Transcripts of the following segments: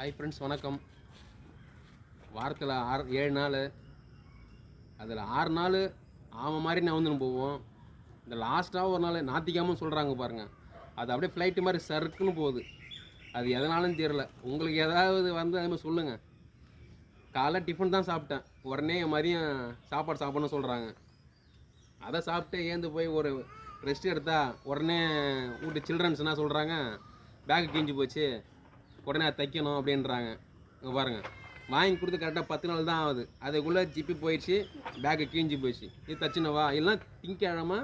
Hi friends வணக்கம். வாரத்தில் ஆறு ஏழு நாள். அதில் ஆறு நாள் ஆமாம் மாதிரி நான் வந்து போவோம். இந்த லாஸ்ட்டாக ஒரு நாள் நாத்திக்காமல் சொல்கிறாங்க பாருங்கள் அது அப்படியே ஃப்ளைட்டு மாதிரி சறுக்குன்னு போகுது. அது எதனாலும் தெரில உங்களுக்கு ஏதாவது வந்து அது மாதிரி சொல்லுங்கள் காலைல டிஃபன் தான் சாப்பிட்டேன். உடனே மதியம் சாப்பாடு சாப்பிடணும்னு சொல்கிறாங்க அதை சாப்பிட்டு ஏந்து போய் ஒரு ரெஸ்ட் எடுத்தா உடனே வீட்டு சில்ட்ரன்ஸ் என்ன சொல்கிறாங்க பேக் கிழிஞ்சு போச்சு. உடனே அதை தைக்கணும் அப்படின்றாங்க. இங்கே பாருங்கள் வாங்கி கொடுத்து கரெக்டாக பத்து நாள் தான் ஆகுது. அதுக்குள்ளே ஜிப்பி போயிடுச்சு பேக்கு கிழிஞ்சு போயிடுச்சு. இது தச்சுனவா இல்லைன்னா திங்கிழமை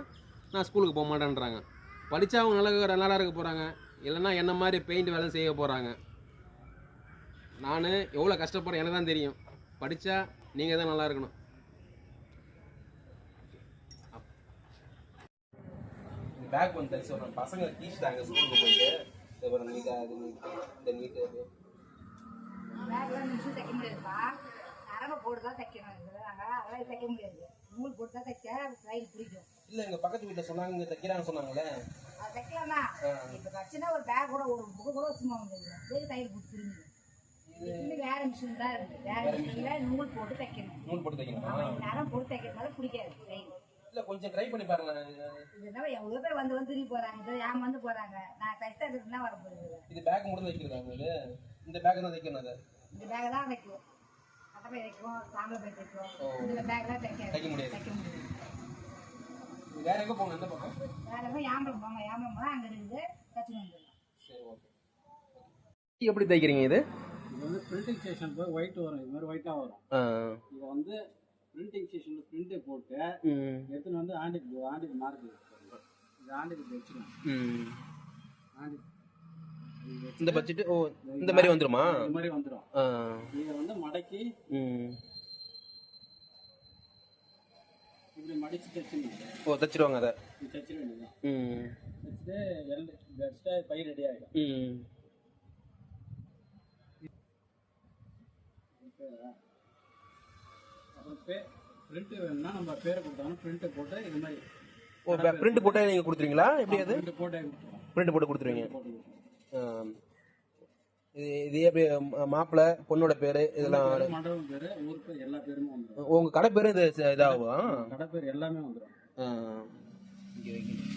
நான் ஸ்கூலுக்கு போக மாட்டேன்றாங்க. படித்தா அவங்க நல்லா நல்லா இருக்க போகிறாங்க இல்லைன்னா என்ன மாதிரி பெயிண்ட் வேலை செய்ய போகிறாங்க நான் எவ்வளோ கஷ்டப்படுறேன் எனக்கு தான் தெரியும். படித்தா நீங்கள் தான் நல்லா இருக்கணும். பேக் வந்து தச்சு சொல்கிறேன் பசங்க தீச்சிட்டாங்க ஸ்கூலுக்கு போயிட்டு. இது நீட்டு இந்த நீட்டு அது பேக்லாம் மிஷின் தைக்க முடியாதுப்பா நரம்பு போட்டு தான் தைக்கணும் அதெல்லாம் தைக்க முடியாது நூல் போட்டு தான் தைச்சா கையில் பிடிக்கும் இல்லை எங்கள் பக்கத்து வீட்டில் சொன்னாங்க இங்கே தைக்கிறாங்க சொன்னாங்களே அது தைக்கலாம் தான் இப்போ தச்சுன்னா ஒரு பேக் கூட ஒரு புக்கு கூட சும்மா முடியாது அதுக்கு தையல் இது வேற மிஷின் தான் இருக்குது வேற மிஷினில் நூல் போட்டு தைக்கணும் நூல் போட்டு தைக்கணுமா நரம் போட்டு தைக்கிறதுனால பிடிக்காது கையில் இல்லை கொஞ்சம் ட்ரை பண்ணி பாருங்களேன். இதனால எவ்வளோ பேர் வந்து வந்து திரும்பி போகிறாங்க இது ஏமாந்து போகிறாங்க நான் தைச்சா இதுக்கு வர போகுது இது. பேக் மட்டும் தைக்கிறதா உங்களுக்கு? இந்த பேக் தான் தைக்கணும் அதை. இந்த பேக் தான் தைக்கும் அட்டை பை தைக்கும் தாம்பளை பை தைக்கும். இந்த பேக் தான் தைக்க தைக்க முடியாது. தைக்க முடியாது. வேற எங்கே போகணும்? எந்த பக்கம்? வேற எதுவும் யாம்பலம் போங்க. யாம்பலம் போனால் அங்கே இருக்குது சரி ஓகே எப்படி தைக்கிறீங்க இது? இது வந்து பிரிண்டிங் ஸ்டேஷன் போய் ஒயிட் வரும். இது மாதிரி ஒயிட்டாக வரும். இதை வந்து பிரிண்டிங் ஸ்டேஷனில் பிரிண்ட்டை போட்டு ம். எடுத்துன்னு வந்து ஆண்டிக்கு ஆண்டிக்கு மார்க் இது ஆண்டிக்கு வச்சுக்கணும். ம். ஆண்டிக்கு இந்த பட்ஜெட் ஓ இந்த மாதிரி வந்துருமா? இது மாதிரி வந்துடும் ஆ. இதை வந்து மடக்கி இப்படி மடிச்சு தைச்சிடணும் ஓ தச்சிருவாங்க அதை. வேண்டியது ம். தைச்சிட்டு எல் வச்சுட்டு பை ரெடி ஆகிடும் ம். அப்புறம் பே பிரிண்ட்டு வேணும்னா நம்ம பேரை கொடுத்தாலும் பிரிண்ட்டை போட்டு இது மாதிரி ஓ பிரிண்ட் போட்டே நீங்கள் கொடுத்துருவீங்களா? எப்படி அது? பிரிண்ட் போட்டே கொடுத்துருவோம். பிரிண்ட் போட்டு கொடுத்துருவீங்க. இது இது எப்படி மாப்பிள்ளை பொண்ணோட பேர் இதெல்லாம் பேரு, மண்டபம் பேர் ஊர் பேர் எல்லா பேருமே வந்துடும் உங்கள் கடை பேரும் இது இதாகும் கடை பேர் எல்லாமே வந்துடும். இங்கே வைக்கணும்.